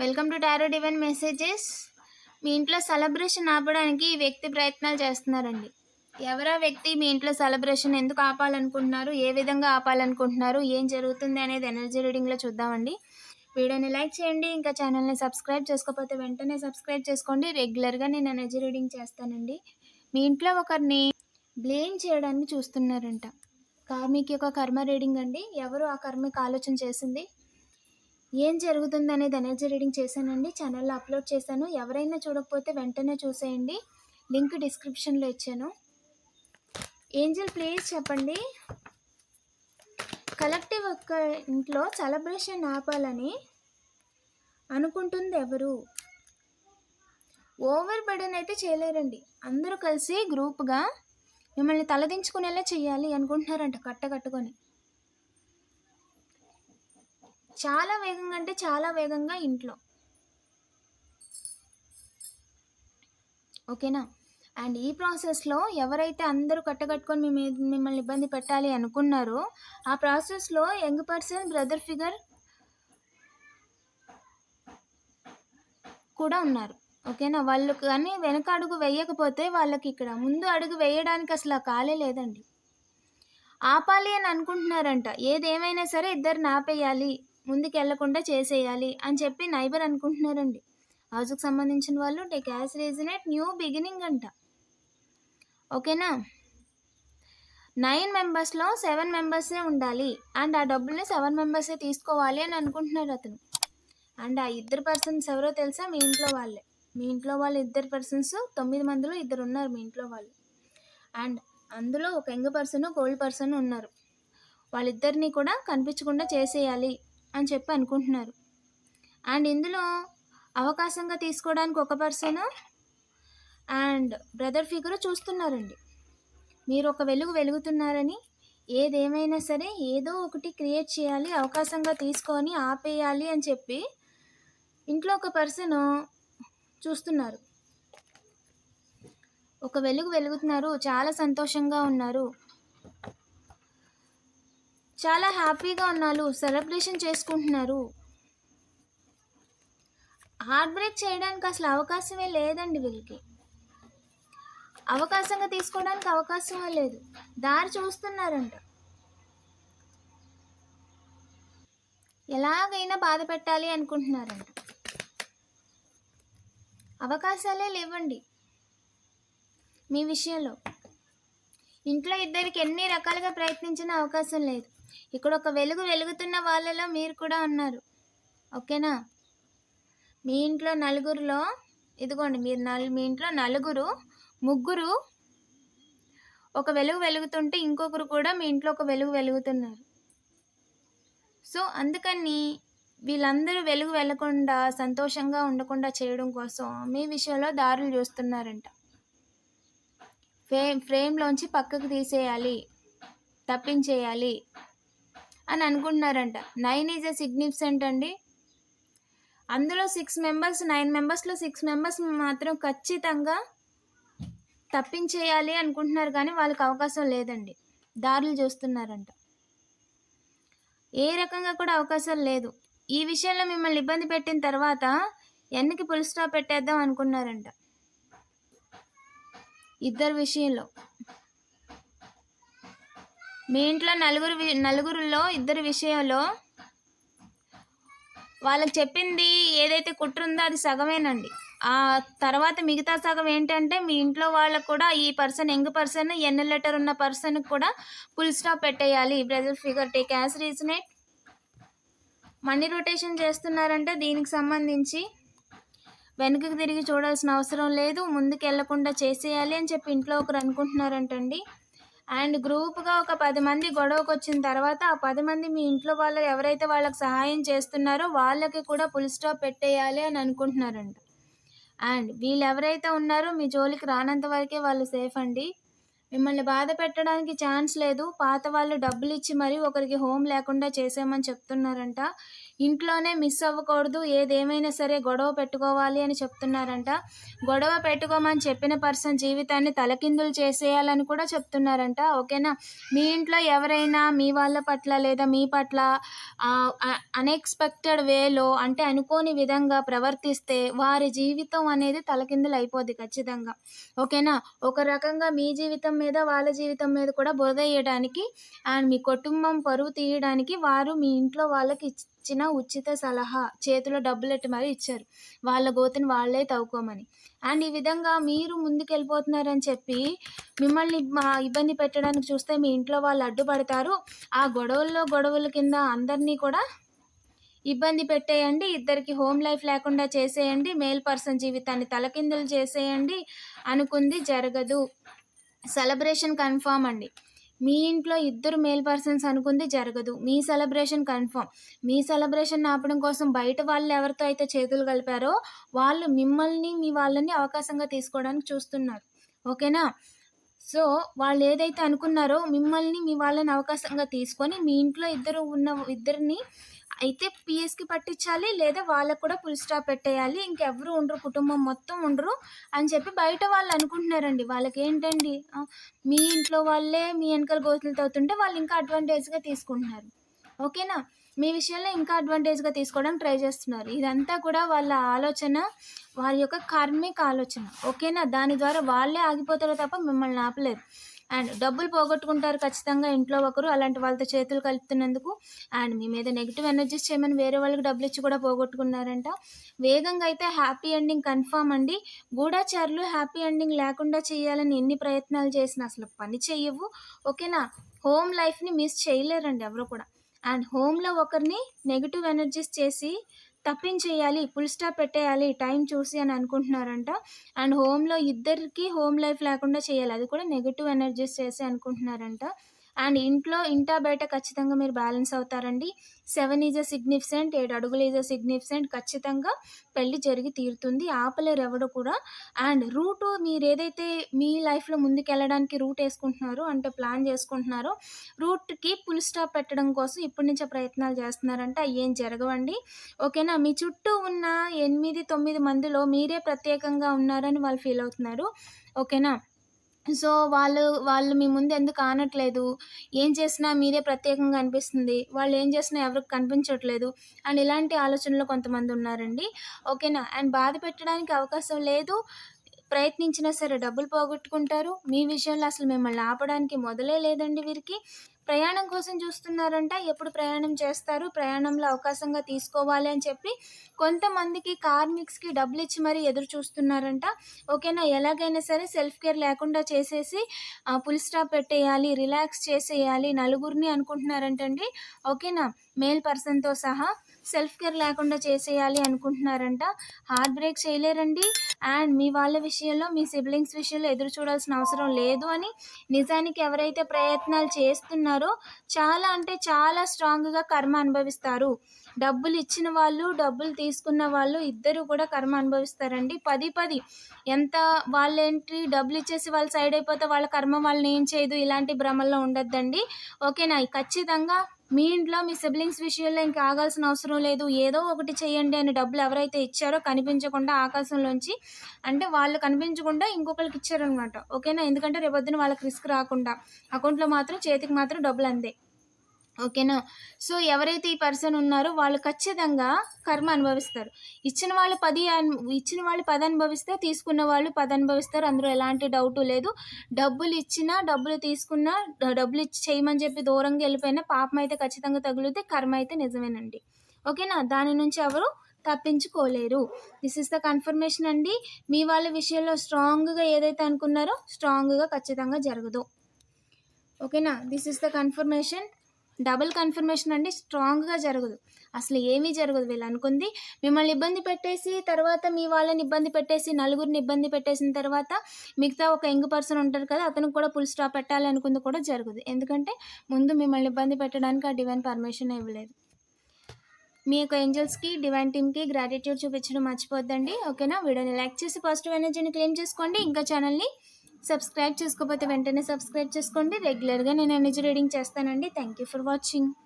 Welcome to tarot divine messages. మీ ఇంట్లో celebration ఆపడానికి ఈ వ్యక్తి ప్రయత్నాలు చేస్తున్నారండి. ఎవరా వ్యక్తి మీ ఇంట్లో సెలబ్రేషన్ ఎందుకు ఆపాలనుకుంటున్నారు? ఏ విధంగా ఆపాలనుకుంటున్నారు? ఏం జరుగుతుంది అనేది ఎనర్జీ రీడింగ్లో చూద్దామండి. వీడియోని లైక్ చేయండి ఇంకా ఛానల్ని సబ్స్క్రైబ్ చేసుకోకపోతే వెంటనే సబ్స్క్రైబ్ చేసుకోండి. రెగ్యులర్గా నేను ఎనర్జీ రీడింగ్ చేస్తానండి. మీ ఇంట్లో ఒకరిని బ్లేమ్ చేయడానికి చూస్తున్నారంట. కార్మిక్ యొక్క కర్మ రీడింగ్ అండి. ఎవరు ఆ కర్మికి ఆలోచన చేసింది? ఏం జరుగుతుంది అనేది ఎనర్జీ రీడింగ్ చేశానండి. ఛానల్లో అప్లోడ్ చేశాను. ఎవరైనా చూడకపోతే వెంటనే చూసేయండి. లింక్ డిస్క్రిప్షన్లో ఇచ్చాను. ఏంజల్ ప్లీజ్ చెప్పండి. కలెక్టివ్ ఒక్క ఇంట్లో సెలబ్రేషన్ ఆపాలని అనుకుంటుంది ఎవరు? ఓవర్ బర్డెన్ అయితే చేయలేరండి. అందరూ కలిసి గ్రూప్గా మిమ్మల్ని తలదించుకునేలా చేయాలి అనుకుంటున్నారంట కట్ట కట్టుకొని. చాలా వేగంగా అంటే చాలా వేగంగా ఇంట్లో. ఓకేనా? అండ్ ఈ ప్రాసెస్లో ఎవరైతే అందరూ కట్టకట్టుకొని మీ మిమ్మల్ని ఇబ్బంది పెట్టాలి అనుకున్నారో ఆ ప్రాసెస్లో యంగ్ పర్సన్ బ్రదర్ ఫిగర్ కూడా ఉన్నారు. ఓకేనా? వాళ్ళు కానీ వెనక అడుగు వేయకపోతే వాళ్ళకి ఇక్కడ ముందు అడుగు వేయడానికి అసలు ఆ కాలే లేదండి. ఆపాలి అని అనుకుంటున్నారంట. ఏదేమైనా సరే ఇద్దరు ఆపేయాలి ముందుకు వెళ్ళకుండా చేసేయాలి అని చెప్పి నైబర్ అనుకుంటున్నారండి. హౌస్కి సంబంధించిన వాళ్ళు take as resonate new beginning అంట. ఓకేనా? నైన్ మెంబర్స్లో సెవెన్ మెంబర్సే ఉండాలి. అండ్ ఆ డబ్బుల్ని సెవెన్ మెంబర్సే తీసుకోవాలి అని అనుకుంటున్నారు అతను. అండ్ ఆ ఇద్దరు పర్సన్స్ ఎవరో తెలుసా? మీ ఇంట్లో వాళ్ళే. మీ ఇంట్లో వాళ్ళు ఇద్దరు పర్సన్స్ తొమ్మిది మందిలో ఇద్దరు ఉన్నారు మీ ఇంట్లో వాళ్ళు. అండ్ అందులో ఒక యంగ్ పర్సన్ గోల్డ్ పర్సన్ ఉన్నారు. వాళ్ళిద్దరిని కూడా కనిపించకుండా చేసేయాలి. అని చెప్పి అనుకుంటున్నారు. అండ్ ఇందులో అవకాశంగా తీసుకోవడానికి ఒక పర్సన్ అండ్ బ్రదర్ ఫిగర్ చూస్తున్నారండి. మీరు ఒక వెలుగు వెలుగుతున్నారని ఏదేమైనా సరే ఏదో ఒకటి క్రియేట్ చేయాలి అవకాశంగా తీసుకొని ఆపేయాలి అని చెప్పి ఇంట్లో ఒక పర్సన్ చూస్తున్నారు. ఒక వెలుగు వెలుగుతున్నారు చాలా సంతోషంగా ఉన్నారు. చాలా హ్యాపీగా ఉన్నారు. సెలబ్రేషన్ చేసుకుంటున్నారు. హార్ట్ బ్రేక్ చేయడానికి అసలు అవకాశమే లేదండి వీళ్ళకి. అవకాశంగా తీసుకోవడానికి అవకాశమే లేదు. దారి చూస్తున్నారంట. ఎలాగైనా బాధ పెట్టాలి అనుకుంటున్నారంట. అవకాశాలే లేవండి మీ విషయంలో. ఇంట్లో ఇద్దరికి ఎన్ని రకాలుగా ప్రయత్నించిన అవకాశం లేదు. ఇక్కడ ఒక వెలుగు వెలుగుతున్న వాళ్ళలో మీరు కూడా ఉన్నారు. ఓకేనా? మీ ఇంట్లో నలుగురిలో ఇదిగోండి మీరు నలు మీ ఇంట్లో నలుగురు ముగ్గురు ఒక వెలుగు వెలుగుతుంటే ఇంకొకరు కూడా మీ ఇంట్లో ఒక వెలుగు వెలుగుతున్నారు. సో అందుకని వీళ్ళందరూ వెలుగు వెళ్ళకుండా సంతోషంగా ఉండకుండా చేయడం కోసం మీ విషయంలో దారులు చూస్తున్నారంట. ఫ్రేమ్ ఫ్రేమ్లోంచి పక్కకు తీసేయాలి తప్పించేయాలి అని అనుకుంటున్నారంట. నైన్ ఈజ్ ఎ సిగ్నిఫికెంట్ అండి. అందులో సిక్స్ మెంబర్స్ నైన్ మెంబర్స్లో సిక్స్ మెంబర్స్ మాత్రం ఖచ్చితంగా తప్పించేయాలి అనుకుంటున్నారు కానీ వాళ్ళకి అవకాశం లేదండి. దారులు చూస్తున్నారంట. ఏ రకంగా కూడా అవకాశం లేదు. ఈ విషయంలో మిమ్మల్ని ఇబ్బంది పెట్టిన తర్వాత ఎన్నికి పుల్ స్టాప్ పెట్టేద్దాం అనుకున్నారంట. ఇద్దరు విషయంలో. మీ ఇంట్లో నలుగురు వి- నలుగురిలో ఇద్దరి విషయంలో వాళ్ళకి చెప్పింది ఏదైతే కుట్రుందో అది సగమేనండి. ఆ తర్వాత మిగతా సగం ఏంటంటే మీ ఇంట్లో వాళ్ళకు కూడా ఈ person young person N letter ఉన్న పర్సన్కి కూడా ఫుల్ స్టాప్ పెట్టేయాలి. Brother figure take as resonate money rotation చేస్తున్నారంటే దీనికి సంబంధించి వెనుకకు తిరిగి చూడాల్సిన అవసరం లేదు. ముందుకు వెళ్ళకుండా చేసేయాలి అని చెప్పి ఇంట్లో ఒకరు అనుకుంటున్నారంటండి. అండ్ గ్రూప్గా ఒక పది మంది గొడవకు వచ్చిన తర్వాత ఆ పది మంది మీ ఇంట్లో వాళ్ళు ఎవరైతే వాళ్ళకి సహాయం చేస్తున్నారో వాళ్ళకి కూడా ఫుల్ స్టాప్ పెట్టేయాలి అని అనుకుంటున్నారంట. అండ్ వీళ్ళు ఎవరైతే ఉన్నారో మీ జోలికి రానంత వరకే వాళ్ళు సేఫ్ అండి. మిమ్మల్ని బాధ పెట్టడానికి ఛాన్స్ లేదు. పాత వాళ్ళు డబ్బులు ఇచ్చి మరీ ఒకరికి హోమ్ లేకుండా చేసామని చెప్తున్నారంట. ఇంట్లోనే మిస్ అవ్వకూడదు ఏదేమైనా సరే గొడవ పెట్టుకోవాలి అని చెప్తున్నారంట. గొడవ పెట్టుకోమని చెప్పిన పర్సన్ జీవితాన్ని తలకిందులు చేసేయాలని కూడా చెప్తున్నారంట. ఓకేనా? మీ ఇంట్లో ఎవరైనా మీ వాళ్ళ పట్ల లేదా మీ పట్ల అన్ఎక్స్పెక్టెడ్ వేలో అంటే అనుకోని విధంగా ప్రవర్తిస్తే వారి జీవితం అనేది తలకిందులు అయిపోద్ది ఖచ్చితంగా. ఓకేనా? ఒక రకంగా మీ జీవితం మీద వాళ్ళ జీవితం మీద కూడా బురద వేయడానికి అండ్ మీ కుటుంబం పరువు తీయడానికి వారు మీ ఇంట్లో వాళ్ళకి ఇచ్చిన ఉచిత సలహా చేతిలో డబ్బులెట్టి మరీ ఇచ్చారు. వాళ్ళ గోతిని వాళ్ళే తవ్వుకోమని. అండ్ ఈ విధంగా మీరు ముందుకు వెళ్ళిపోతున్నారని చెప్పి మిమ్మల్ని మా ఇబ్బంది పెట్టడానికి చూస్తే మీ ఇంట్లో వాళ్ళు అడ్డుపడతారు. ఆ గొడవల్లో గొడవల కింద అందరినీ కూడా ఇబ్బంది పెట్టేయండి. ఇద్దరికి హోమ్ లైఫ్ లేకుండా చేసేయండి. మేల్ పర్సన్ జీవితాన్ని తలకిందులు చేసేయండి అనుకుంది జరగదు. సెలబ్రేషన్ కన్ఫామ్ అండి. మీ ఇంట్లో ఇద్దరు మేల్ పర్సన్స్ అనుకుంది జరగదు. మీ సెలబ్రేషన్ కన్ఫర్మ్ మీ సెలబ్రేషన్ ఆపడం కోసం బయట వాళ్ళు ఎవరితో అయితే చేతులు కలిపారో వాళ్ళు మిమ్మల్ని మీ వాళ్ళని అవకాశంగా తీసుకోవడానికి చూస్తున్నారు. ఓకేనా? సో వాళ్ళు ఏదైతే అనుకున్నారో మిమ్మల్ని మీ వాళ్ళని అవకాశంగా తీసుకొని మీ ఇంట్లో ఇద్దరు ఉన్న ఇద్దరిని అయితే పిఎస్కి పట్టించాలి లేదా వాళ్ళకు కూడా ఫుల్ స్టాప్ పెట్టేయాలి. ఇంకెవరు ఉండరు కుటుంబం మొత్తం ఉండరు అని చెప్పి బయట వాళ్ళు అనుకుంటున్నారండి. వాళ్ళకి ఏంటండి మీ ఇంట్లో వాళ్ళే మీ వెనకాల గోతులు తవ్వుతుంటే వాళ్ళు ఇంకా అడ్వాంటేజ్గా తీసుకుంటున్నారు. ఓకేనా? మీ విషయంలో ఇంకా అడ్వాంటేజ్గా తీసుకోవడం ట్రై చేస్తున్నారు. ఇదంతా కూడా వాళ్ళ ఆలోచన వారి యొక్క కార్మిక ఆలోచన. ఓకేనా? దాని ద్వారా వాళ్ళే ఆగిపోతారో తప్ప మిమ్మల్ని ఆపలేరు. అండ్ డబ్బులు పోగొట్టుకుంటారు ఖచ్చితంగా ఇంట్లో ఒకరు అలాంటి వాళ్ళతో చేతులు కలుపుతున్నందుకు. అండ్ మీ మీద నెగిటివ్ ఎనర్జీస్ చేయమని వేరే వాళ్ళకి డబ్బులు ఇచ్చి కూడా పోగొట్టుకున్నారంట. వేగంగా అయితే హ్యాపీ ఎండింగ్ కన్ఫామ్ అండి. గూఢాచారులు హ్యాపీ ఎండింగ్ లేకుండా చేయాలని ఎన్ని ప్రయత్నాలు చేసినా అసలు పని చేయవు ఓకేనా? హోమ్ లైఫ్ని మిస్ చేయలేరండి ఎవరు కూడా. అండ్ హోమ్లో ఒకరిని నెగిటివ్ ఎనర్జీస్ చేసి తప్పించేయాలి ఫుల్ స్టాప్ పెట్టేయాలి టైం చూసి అని అనుకుంటున్నారంట. అండ్ హోమ్లో ఇద్దరికి హోమ్ లైఫ్ లేకుండా చేయాలి. అది కూడా నెగిటివ్ ఎనర్జీస్ చేసి అనుకుంటున్నారంట. అండ్ ఇంట్లో ఇంటా బయట ఖచ్చితంగా మీరు బ్యాలెన్స్ అవుతారండి. సెవెన్ ఈజ్ అ సిగ్నిఫిసెంట్ ఏడు అడుగులు ఈజ్ అ సిగ్నిఫిసెంట్ ఖచ్చితంగా పెళ్ళి జరిగి తీరుతుంది. ఆపలేరు ఎవడు కూడా. అండ్ రూటు మీరు ఏదైతే మీ లైఫ్లో ముందుకెళ్ళడానికి రూట్ వేసుకుంటున్నారో అంటే ప్లాన్ చేసుకుంటున్నారో రూట్కి ఫుల్ స్టాప్ పెట్టడం కోసం ఇప్పటి నుంచే ప్రయత్నాలు చేస్తున్నారంటే ఏం జరగవండి. ఓకేనా? మీ చుట్టూ ఉన్న ఎనిమిది తొమ్మిది మందిలో మీరే ప్రత్యేకంగా ఉన్నారని వాళ్ళు ఫీల్ అవుతున్నారు. ఓకేనా? సో వాళ్ళు వాళ్ళు మీ ముందు ఎందుకు ఆనట్లేదు? ఏం చేసినా మీరే ప్రత్యేకంగా అనిపిస్తుంది. వాళ్ళు ఏం చేసినా ఎవరికి కనిపించట్లేదు. అండ్ ఇలాంటి ఆలోచనలు కొంతమంది ఉన్నారండి. ఓకేనా? అండ్ బాధ పెట్టడానికి అవకాశం లేదు. ప్రయత్నించినా సరే డబ్బులు పోగొట్టుకుంటారు. మీ విషయంలో అసలు మిమ్మల్ని ఆపడానికి మొదలే లేదండి వీరికి. ప్రయాణం కోసం చూస్తున్నారంట. ఎప్పుడు ప్రయాణం చేస్తారు? ప్రయాణంలో అవకాశంగా తీసుకోవాలి అని చెప్పి కొంతమందికి కార్మిక్స్కి డబ్బులు ఇచ్చి మరీ ఎదురు చూస్తున్నారంట. ఓకేనా? ఎలాగైనా సరే సెల్ఫ్ కేర్ లేకుండా చేసేసి ఫుల్ స్టాప్ పెట్టేయాలి రిలాక్స్ చేసేయాలి నలుగురిని అనుకుంటున్నారంటండి. ఓకేనా? మేల్ పర్సన్తో సహా. సెల్ఫ్ కేర్ లేకుండా చేసేయాలి అనుకుంటున్నారంట. హార్ట్ బ్రేక్ చేయలేరండి. అండ్ మీ వాళ్ళ విషయంలో మీ సిబ్లింగ్స్ విషయంలో ఎదురు చూడాల్సిన అవసరం లేదు అని నిజానికి ఎవరైతే ప్రయత్నాలు చేస్తున్నారో చాలా అంటే చాలా స్ట్రాంగ్గా కర్మ అనుభవిస్తారు. డబ్బులు ఇచ్చిన వాళ్ళు డబ్బులు తీసుకున్న వాళ్ళు ఇద్దరు కూడా కర్మ అనుభవిస్తారండి. పది పది. ఎంత వాళ్ళేంటి డబ్బులు ఇచ్చేసి వాళ్ళు సైడ్ అయిపోతే వాళ్ళ కర్మ వాళ్ళని ఏం చేయదు. ఇలాంటి భ్రమల్లో ఉండొద్దండి. ఓకేనా? ఖచ్చితంగా మీ ఇంట్లో మీ సిబ్లింగ్స్ విషయంలో ఇంకా ఆగాల్సిన అవసరం లేదు. ఏదో ఒకటి చేయండి అని డబ్బులు ఎవరైతే ఇచ్చారో కనిపించకుండా ఆకాశంలోంచి అంటే వాళ్ళు కనిపించకుండా ఇంకొకరికి ఇచ్చారనమాట ఓకేనా? ఎందుకంటే రేపొద్దున వాళ్ళకి రిస్క్ రాకుండా. అకౌంట్లో మాత్రం చేతికి మాత్రం డబ్బులు అందే. ఓకేనా? సో ఎవరైతే ఈ పర్సన్ ఉన్నారో వాళ్ళు ఖచ్చితంగా కర్మ అనుభవిస్తారు. ఇచ్చిన వాళ్ళు పది ఇచ్చిన వాళ్ళు పది అనుభవిస్తే తీసుకున్న వాళ్ళు పది అనుభవిస్తారు. అందులో ఎలాంటి డౌట్ లేదు. డబ్బులు ఇచ్చినా డబ్బులు తీసుకున్నా డబ్బులు ఇచ్చి చేయమని చెప్పి దూరంగా వెళ్ళిపోయినా పాపం అయితే ఖచ్చితంగా తగులుతే కర్మ అయితే నిజమేనండి. ఓకేనా? దాని నుంచి ఎవరు తప్పించుకోలేరు. దిస్ ఇస్ ద కన్ఫర్మేషన్ అండి. మీ వాళ్ళ విషయంలో స్ట్రాంగ్గా ఏదైతే అనుకున్నారో స్ట్రాంగ్గా ఖచ్చితంగా జరగదు. ఓకేనా? This is the confirmation. Double confirmation అండి స్ట్రాంగ్గా జరగదు. అసలు ఏమీ జరగదు. వీళ్ళు అనుకుంది మిమ్మల్ని ఇబ్బంది పెట్టేసి తర్వాత మీ వాళ్ళని ఇబ్బంది పెట్టేసి నలుగురిని ఇబ్బంది పెట్టేసిన తర్వాత మిగతా ఒక యంగ్ పర్సన్ ఉంటారు కదా అతనికి కూడా ఫుల్ స్టాప్ పెట్టాలి అనుకుంది కూడా జరగదు. ఎందుకంటే ముందు మిమ్మల్ని ఇబ్బంది పెట్టడానికి ఆ డివైన్ పర్మిషన్ ఇవ్వలేదు. మీ యొక్క ఏంజల్స్కి డివైన్ టీమ్కి గ్రాటిట్యూడ్ చూపించడం మర్చిపోద్దండి. ఓకేనా? వీడియోని లైక్ చేసి పాజిటివ్ ఎనర్జీని క్లెయిమ్ చేసుకోండి. ఇంకా ఛానల్ని సబ్స్క్రైబ్ చేసుకోకపోతే వెంటనే సబ్స్క్రైబ్ చేసుకోండి. రెగ్యులర్గా నేను ఎనర్జీ రీడింగ్ చేస్తానండి. Thank you for watching